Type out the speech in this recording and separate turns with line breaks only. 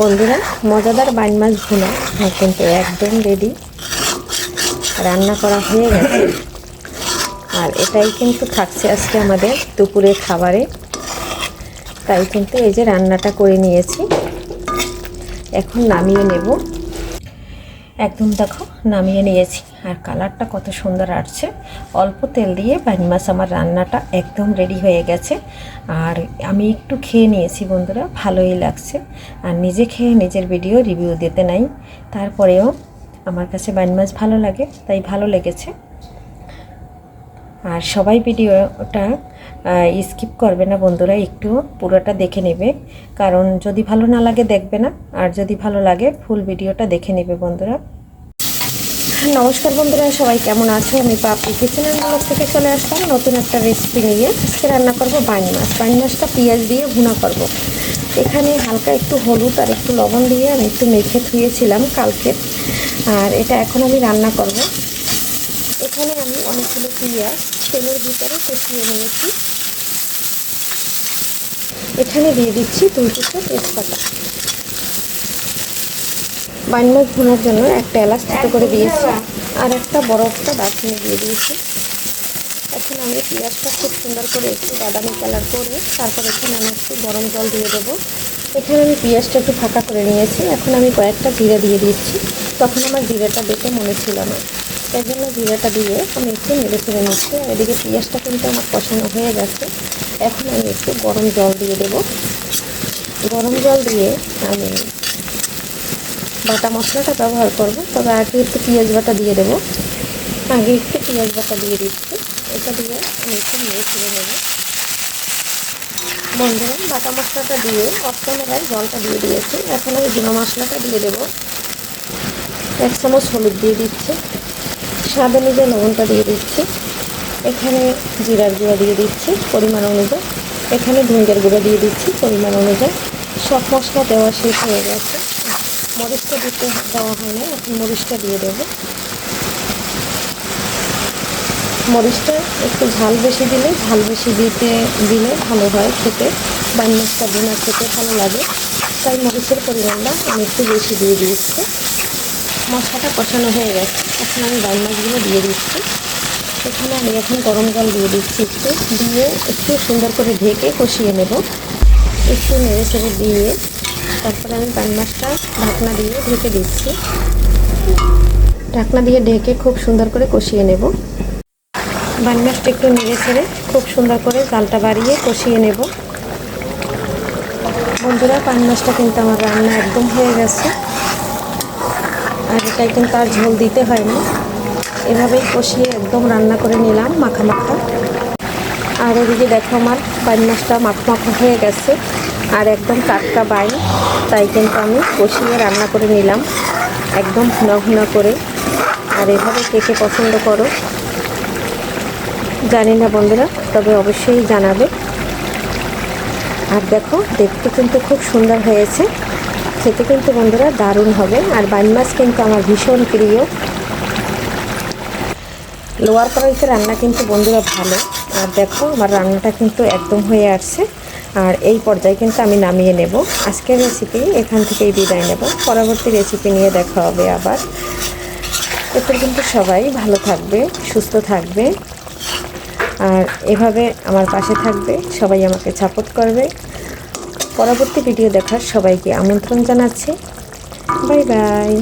বন্ধুরা, মজাদার বাইন মাছ ভুনা কিন্তু একদম রেডি রান্না করা হয়ে গেছে। আর এটাই কিন্তু থাকছে আজকে আমাদের দুপুরের খাবারে। তাই কিন্তু এই যে রান্নাটা করে নিয়েছি। এখন নামিয়ে নেব। একদম দেখো, নামিয়ে নিয়েছি। আর কালারটা কত সুন্দর আসছে। অল্প তেল দিয়ে বাইন মাছ আমার রান্নাটা একদম রেডি হয়ে গেছে। আর আমি একটু খেয়ে নিয়েছি বন্ধুরা, ভালোই লাগছে। আর নিজে খেয়ে নিজের ভিডিও রিভিউ দিতে নাই। তারপরেও আমার কাছে বানি মাছ ভালো লাগে, তাই ভালো লেগেছে। আর সবাই ভিডিওটা স্কিপ করবে না বন্ধুরা, একটু পুরোটা দেখে নেবে। কারণ যদি ভালো না লাগে দেখবে না, আর যদি ভালো লাগে ফুল ভিডিওটা দেখে নেবে বন্ধুরা। নমস্কার বন্ধুরা, সবাই কেমন আছো? আমি পাপড়ি কিচেন ব্লগ থেকে চলে আসলাম, নতুন একটা রেসিপি নিয়ে। আজকে রান্না করব বানি মাছ। বানি মাছটা পেঁয়াজ দিয়ে ভুনা করব। এখানে হালকা একটু হলুদ আর একটু লবণ দিয়ে আমি একটু মেখে ধুয়েছিলাম কালকে। আর এটা এখন আমি রান্না করব। এখানে আমি অনেকগুলো পেঁয়াজ তেলের ভিতরে কষিয়ে নিয়েছি। এখানে দিয়ে দিচ্ছি দুই টুকরো তেজপাতা। বাইন মাছ ভুনার জন্য একটা এলাচ ছোটো করে দিয়েছি আর একটা বড় একটা দারচিনি দিয়ে দিয়েছি। এখন আমি পেঁয়াজটা খুব সুন্দর করে একটু বাদামি কালার করে তারপর এখানে আমি একটু গরম জল দিয়ে দেবো। এখানে আমি পেঁয়াজটা একটু ফাঁকা করে নিয়েছি। এখন আমি কয়েকটা জিরে দিয়ে দিচ্ছি। তখন আমার জিরেটা দেখে মনে ছিল না। এর জন্য জিরাটা দিয়ে আমি একটু নেড়ে ফেলে নিচ্ছি। এদিকে পেঁয়াজটা কিন্তু আমার কষানো হয়ে গেছে। এখন আমি একটু গরম জল দিয়ে দেব। গরম জল দিয়ে আমি বাটা মশলাটা ব্যবহার করব। তবে আগে একটু পেঁয়াজ বাটা দিয়ে দেবো। আগে একটু পেঁয়াজ বাটা দিয়ে দিচ্ছি। এটা দিয়ে আমি একটু নেড়ে ফেলে নেব। বন্ধুরা, বাটা মশলাটা দিয়ে অষ্টমেরায় জলটা দিয়ে দিয়েছি। এখন আমি গুঁড়ো মশলাটা দিয়ে দেবো। এক চামচ হলুদ দিয়ে দিচ্ছি। স্বাদ অনুযায়ী লবণটা দিয়ে দিচ্ছি, এখানে জিরার গুঁড়া দিয়ে দিচ্ছি পরিমাণ অনুযায়ী। এখানে ধনিয়ার গুঁড়ো দিয়ে দিচ্ছি পরিমাণ অনুযায়ী। সব মশলা দেওয়া শেষ হয়ে গেছে। মরিচটা দিতে দেওয়া হয় না এখন মরিচটা দিয়ে দেবো। মরিচটা একটু ঝাল বেশি দিলে, ঝাল বেশি দিতে দিলে ভালো হয় খেতে। মাছটা বোনা খেতে ভালো লাগে। তাই মরিচের পরিমাণটা আমি একটু বেশি দিয়ে দিচ্ছি। মশলাটা কষানো হয়ে গেছে। এখন আমি বান মাছগুলো দিয়ে দিচ্ছি। এখানে আমি এখন গরম জল দিয়ে দিচ্ছি একটু। দিয়ে একটু সুন্দর করে ঢেকে কষিয়ে নেব। একটু নেড়ে চেড়ে দিয়ে তারপরে আমি বান মাছটা ঢাকনা দিয়ে ঢেকে দিচ্ছি। ঢাকনা দিয়ে ঢেকে খুব সুন্দর করে কষিয়ে নেব। বান মাছটা একটু নেড়ে ছেড়ে খুব সুন্দর করে জালটা বাড়িয়ে কষিয়ে নেব। বন্ধুরা, পান মাছটা কিন্তু আমার রান্না একদম হয়ে গেছে। আর কিন্তু আর ঝোল দিতে হয় না এভাবেই কষিয়ে একদম রান্না করে নিলাম মাখা মাখা। আর ওদিকে দেখো আমার বাইন মাছটা মাখা মাখা হয়ে গেছে। আর একদম টাটকা বাইন, তাই কিন্তু আমি কষিয়ে রান্না করে নিলাম। একদম ঘুনা ঘুনা করে। আর এভাবে কে কে পছন্দ করো, জানি না বন্ধুরা, তবে অবশ্যই জানাবে। আর দেখো, দেখতে কিন্তু খুব সুন্দর হয়েছে। খেতে কিন্তু বন্ধুরা দারুণ হবে। আর বাইন মাছ কিন্তু আমার ভীষণ প্রিয়। লোয়ার কড়াইতে রান্না কিন্তু বন্ধুরা ভালো। আর দেখো, আমার রান্নাটা কিন্তু একদম হয়ে আসছে। আর এই পর্যায়ে কিন্তু আমি নামিয়ে নেব। আজকের রেসিপি এখান থেকেই বিদায় নেব। পরবর্তী রেসিপি নিয়ে দেখা হবে আবার। এরপর কিন্তু সবাই ভালো থাকবে, সুস্থ থাকবে। আর এভাবে আমার পাশে থাকবে। সবাই আমাকে সাপোর্ট করবে। পরবর্তী ভিডিও দেখার সবাইকে আমন্ত্রণ জানাচ্ছি। Bye bye.